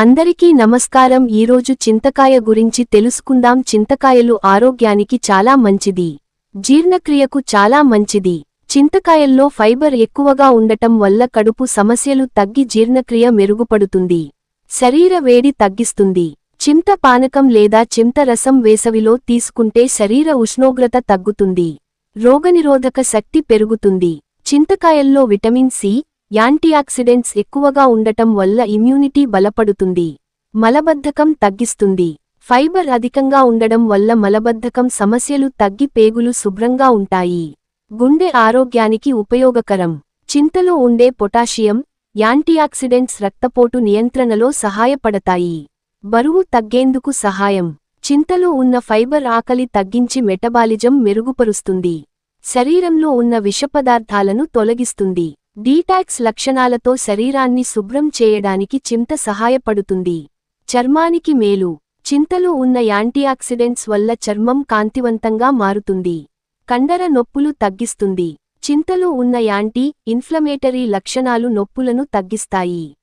అందరికీ నమస్కారం. ఈరోజు చింతకాయ గురించి తెలుసుకుందాం. చింతకాయలు ఆరోగ్యానికి చాలా మంచిది. జీర్ణక్రియకు చాలా మంచిది. చింతకాయల్లో ఫైబర్ ఎక్కువగా ఉండటం వల్ల కడుపు సమస్యలు తగ్గి జీర్ణక్రియ మెరుగుపడుతుంది. శరీర వేడి తగ్గిస్తుంది. చింత పానకం లేదా చింత రసం వేసవిలో తీసుకుంటే శరీర ఉష్ణోగ్రత తగ్గుతుంది. రోగనిరోధక శక్తి పెరుగుతుంది. చింతకాయల్లో విటమిన్ సి యాంటీఆక్సిడెంట్స్ ఎక్కువగా ఉండటం వల్ల ఇమ్యూనిటీ బలపడుతుంది. మలబద్ధకం తగ్గిస్తుంది. ఫైబర్ అధికంగా ఉండడం వల్ల మలబద్ధకం సమస్యలు తగ్గి పేగులు శుభ్రంగా ఉంటాయి. గుండె ఆరోగ్యానికి ఉపయోగకరం. చింతలో ఉండే పొటాషియం యాంటీఆక్సిడెంట్స్ రక్తపోటు నియంత్రణలో సహాయపడతాయి. బరువు తగ్గేందుకు సహాయం. చింతలో ఉన్న ఫైబర్ ఆకలి తగ్గించి మెటబాలిజం మెరుగుపరుస్తుంది. శరీరంలో ఉన్న విషపదార్థాలను తొలగిస్తుంది. డీటాక్స్ లక్షణాలతో శరీరాన్ని శుభ్రం చేయడానికి చింత సహాయపడుతుంది. చర్మానికి మేలు. చింతలో ఉన్న యాంటీఆక్సిడెంట్స్ వల్ల చర్మం కాంతివంతంగా మారుతుంది. కండర నొప్పులు తగ్గిస్తుంది. చింతలో ఉన్న యాంటీ ఇన్ఫ్లమేటరీ లక్షణాలు నొప్పులను తగ్గిస్తాయి.